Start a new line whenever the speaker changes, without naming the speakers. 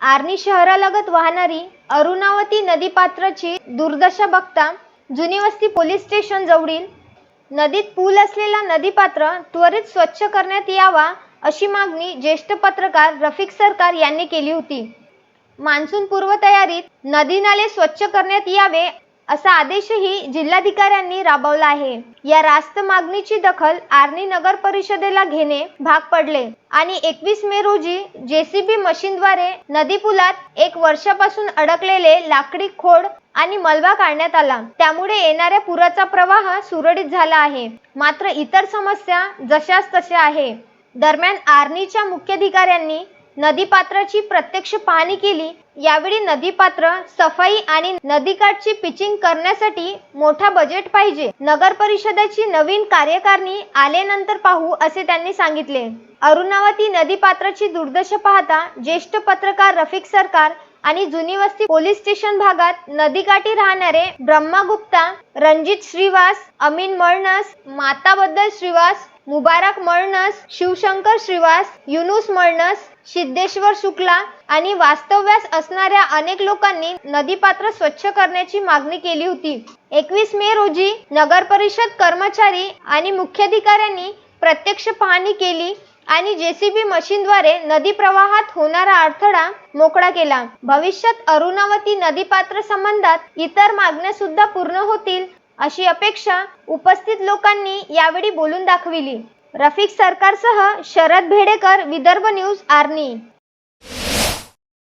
आर्णी शहरालगत वाहणारी अरुणावती नदीपात्राची दुर्दशा बघता जुनी वस्ती पोलीस स्टेशन जवळील नदीत पूल असलेला नदीपात्र त्वरित स्वच्छ करण्यात यावा अशी मागणी ज्येष्ठ पत्रकार रफिक सरकार यांनी केली होती. मान्सून पूर्वतयारीत नदी नाले स्वच्छ करण्यात यावे असा आदेशही जिल्हाधिकाऱ्यांनी राबवला आहे. या रास्त मागणीची दखल आर्णी नगर परिषदेला घेणे भाग पडले आणि एकवीस मे रोजी जेसीबी मशीनद्वारे नदी पुलात एक वर्षापासून अडकलेले लाकडी खोड आणि मलबा काढण्यात आला. त्यामुळे येणाऱ्या पुराचा प्रवाह सुरळीत झाला आहे. मात्र इतर समस्या जशाच तशा आहे. दरम्यान आर्नीच्या मुख्याधिकाऱ्यांनी नदीपात्राची प्रत्यक्ष पाहणी केली. यावेळी नदीपात्र सफाई आणि नदीकाठची पिचिंग करण्यासाठी मोठा बजेट पाहिजे. नगर परिषदेची नवीन कार्यकारणी आल्यानंतर पाहू असे त्यांनी सांगितले. अरुणावती नदीपात्राची दुर्दशा पाहता ज्येष्ठ पत्रकार रफिक सरकार आणि जुनी वस्ती पोलीस स्टेशन भागात नदीकाठी राहणारे ब्रह्मा गुप्ता रणजित श्रीवास अमीन मळणस माताबद्दल श्रीवास मुबारक मळणस शिवशंकर श्रीवास युनुस मळणस सिद्धेश्वर शुक्ला आणि वास्तव्यास असणाऱ्या अनेक लोकांनी नदीपात्र स्वच्छ करण्याची मागणी केली होती. एकवीस मे रोजी नगर परिषद कर्मचारी आणि मुख्याधिकाऱ्यांनी प्रत्यक्ष पाहणी केली आणि जेसीबी मशीनद्वारे नदी प्रवाहात होणारा अडथळा मोकळा केला. भविष्यात अरुणावती नदीपात्र संबंधात इतर मागण्या सुद्धा पूर्ण होतील अशी अपेक्षा उपस्थित लोकांनी यावेळी बोलून दाखविली. रफिक सरकारसह शरद भेडेकर विदर्भ न्यूज आर्नी